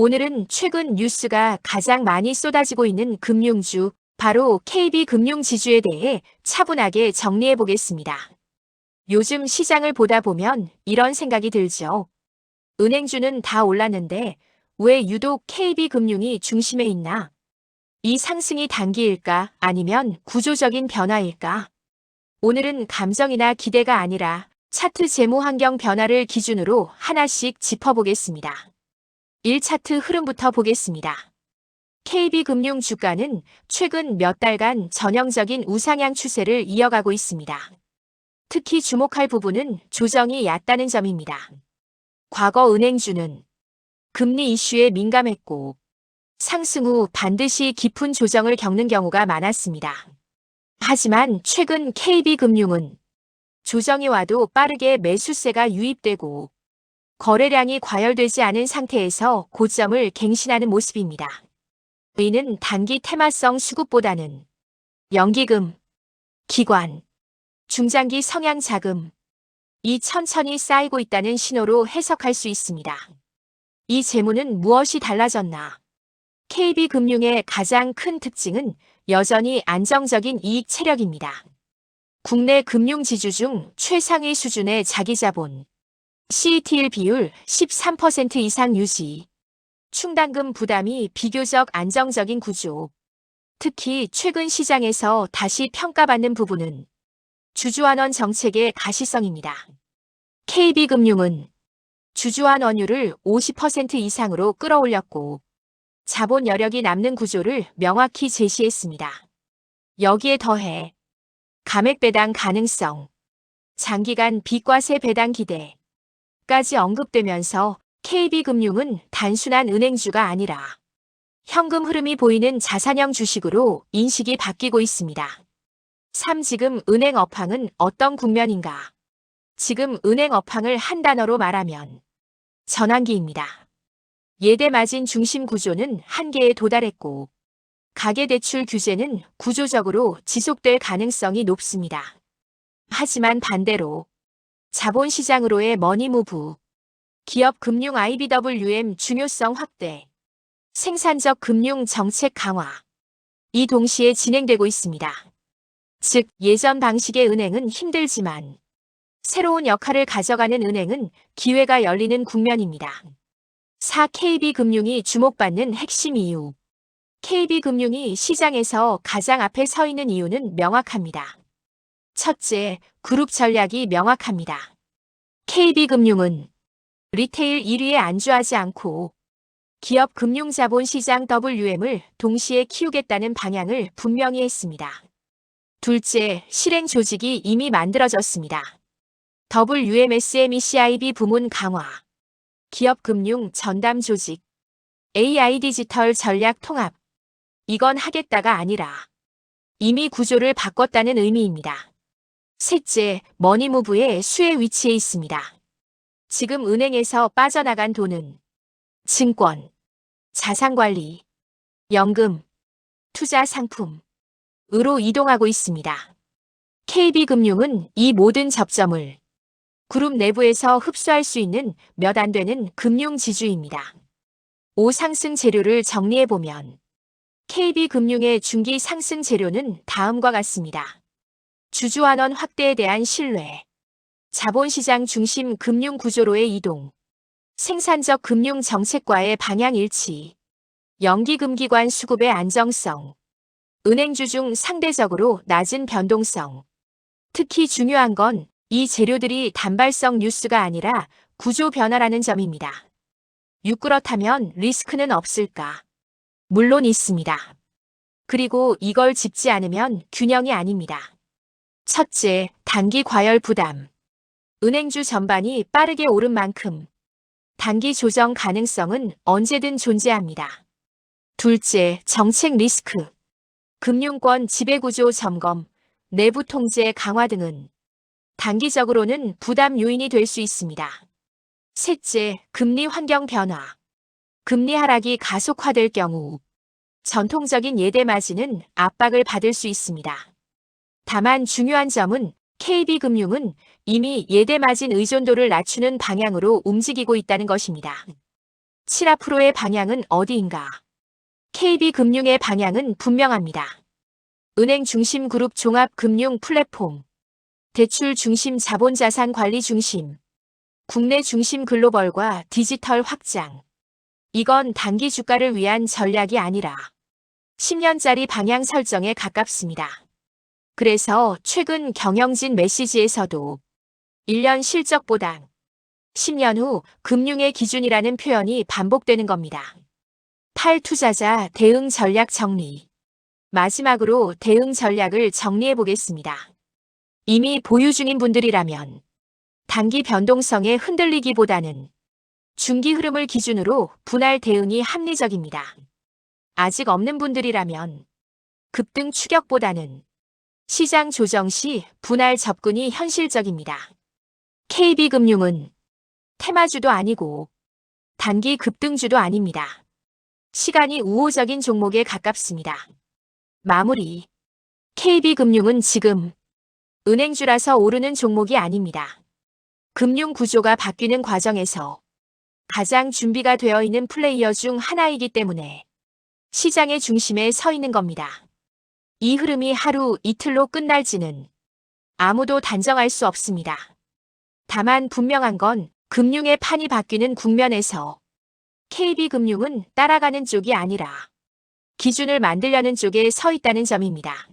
오늘은 최근 뉴스가 가장 많이 쏟아지고 있는 금융주, 바로 KB금융지주에 대해 차분하게 정리해 보겠습니다. 요즘 시장을 보다 보면 이런 생각이 들죠. 은행주는 다 올랐는데 왜 유독 KB금융이 중심에 있나? 이 상승이 단기일까 아니면 구조적인 변화일까? 오늘은 감정이나 기대가 아니라 차트 재무 환경 변화를 기준으로 하나씩 짚어보겠습니다. 1차트 흐름부터 보겠습니다. KB금융 주가는 최근 몇 달간 전형적인 우상향 추세를 이어가고 있습니다. 특히 주목할 부분은 조정이 얕다는 점입니다. 과거 은행주는 금리 이슈에 민감했고 상승 후 반드시 깊은 조정을 겪는 경우가 많았습니다. 하지만 최근 KB금융은 조정이 와도 빠르게 매수세가 유입되고 거래량이 과열되지 않은 상태에서 고점을 갱신하는 모습입니다. 이는 단기 테마성 수급보다는 연기금, 기관, 중장기 성향 자금, 이 천천히 쌓이고 있다는 신호로 해석할 수 있습니다. 이 재무는 무엇이 달라졌나? KB금융의 가장 큰 특징은 여전히 안정적인 이익 체력입니다. 국내 금융지주 중 최상위 수준의 자기자본, CET1 비율 13% 이상 유지, 충당금 부담이 비교적 안정적인 구조. 특히 최근 시장에서 다시 평가받는 부분은 주주환원 정책의 가시성입니다. KB금융은 주주환 원율을 50% 이상으로 끌어올렸고 자본 여력이 남는 구조를 명확히 제시했습니다. 여기에 더해 감액 배당 가능성, 장기간 비과세 배당 기대 까지 언급되면서 KB금융은 단순한 은행주가 아니라 현금 흐름이 보이는 자산형 주식으로 인식이 바뀌고 있습니다. 3. 지금 은행 업황은 어떤 국면인가? 지금 은행 업황을 한 단어로 말하면 전환기입니다. 예대 마진 중심 구조는 한계에 도달했고 가계대출 규제는 구조적으로 지속될 가능성이 높습니다. 하지만 반대로 자본시장으로의 머니무브, 기업 금융 IBWM 중요성 확대, 생산적 금융 정책 강화, 이 동시에 진행되고 있습니다. 즉, 예전 방식의 은행은 힘들지만 새로운 역할을 가져가는 은행은 기회가 열리는 국면입니다. 4. KB금융이 주목받는 핵심 이유 KB금융이 시장에서 가장 앞에 서 있는 이유는 명확합니다. 첫째, 그룹 전략이 명확합니다. KB금융은 리테일 1위에 안주하지 않고 기업 금융자본 시장 WM을 동시에 키우겠다는 방향을 분명히 했습니다. 둘째, 실행 조직이 이미 만들어졌습니다. WMSMECIB 부문 강화, 기업 금융 전담 조직, AI 디지털 전략 통합. 이건 하겠다가 아니라 이미 구조를 바꿨다는 의미입니다. 셋째, 머니무브의 수혜 위치에 있습니다. 지금 은행에서 빠져나간 돈은 증권, 자산관리, 연금, 투자 상품, 으로 이동하고 있습니다. KB금융은 이 모든 접점을 그룹 내부에서 흡수할 수 있는 몇 안 되는 금융 지주입니다. 5. 상승 재료를 정리해보면 KB금융의 중기 상승 재료는 다음과 같습니다. 주주환원 확대에 대한 신뢰, 자본시장 중심 금융 구조로의 이동, 생산적 금융 정책과의 방향 일치, 연기금기관 수급의 안정성, 은행주 중 상대적으로 낮은 변동성. 특히 중요한 건 이 재료들이 단발성 뉴스가 아니라 구조 변화라는 점입니다. 6. 그렇다면 리스크는 없을까? 물론 있습니다. 그리고 이걸 짚지 않으면 균형이 아닙니다. 첫째, 단기 과열 부담. 은행주 전반이 빠르게 오른 만큼 단기 조정 가능성은 언제든 존재합니다. 둘째, 정책 리스크. 금융권 지배구조 점검, 내부 통제 강화 등은 단기적으로는 부담 요인이 될 수 있습니다. 셋째, 금리 환경 변화. 금리 하락이 가속화될 경우 전통적인 예대 마진은 압박을 받을 수 있습니다. 다만 중요한 점은 KB금융은 이미 예대 마진 의존도를 낮추는 방향으로 움직이고 있다는 것입니다. 7%의 방향은 어디인가? KB금융의 방향은 분명합니다. 은행 중심 그룹 종합 금융 플랫폼, 대출 중심 자본자산 관리 중심, 국내 중심 글로벌과 디지털 확장. 이건 단기 주가를 위한 전략이 아니라 10년짜리 방향 설정에 가깝습니다. 그래서 최근 경영진 메시지에서도 1년 실적보단 10년 후 금융의 기준이라는 표현이 반복되는 겁니다. 8. 투자자 대응 전략 정리. 마지막으로 대응 전략을 정리해 보겠습니다. 이미 보유 중인 분들이라면 단기 변동성에 흔들리기보다는 중기 흐름을 기준으로 분할 대응이 합리적입니다. 아직 없는 분들이라면 급등 추격보다는 시장 조정 시 분할 접근이 현실적입니다. KB금융은 테마주도 아니고 단기 급등주도 아닙니다. 시간이 우호적인 종목에 가깝습니다. 마무리. KB금융은 지금 은행주라서 오르는 종목이 아닙니다. 금융 구조가 바뀌는 과정에서 가장 준비가 되어 있는 플레이어 중 하나이기 때문에 시장의 중심에 서 있는 겁니다. 이 흐름이 하루 이틀로 끝날지는 아무도 단정할 수 없습니다. 다만 분명한 건 금융의 판이 바뀌는 국면에서 KB금융은 따라가는 쪽이 아니라 기준을 만들려는 쪽에 서 있다는 점입니다.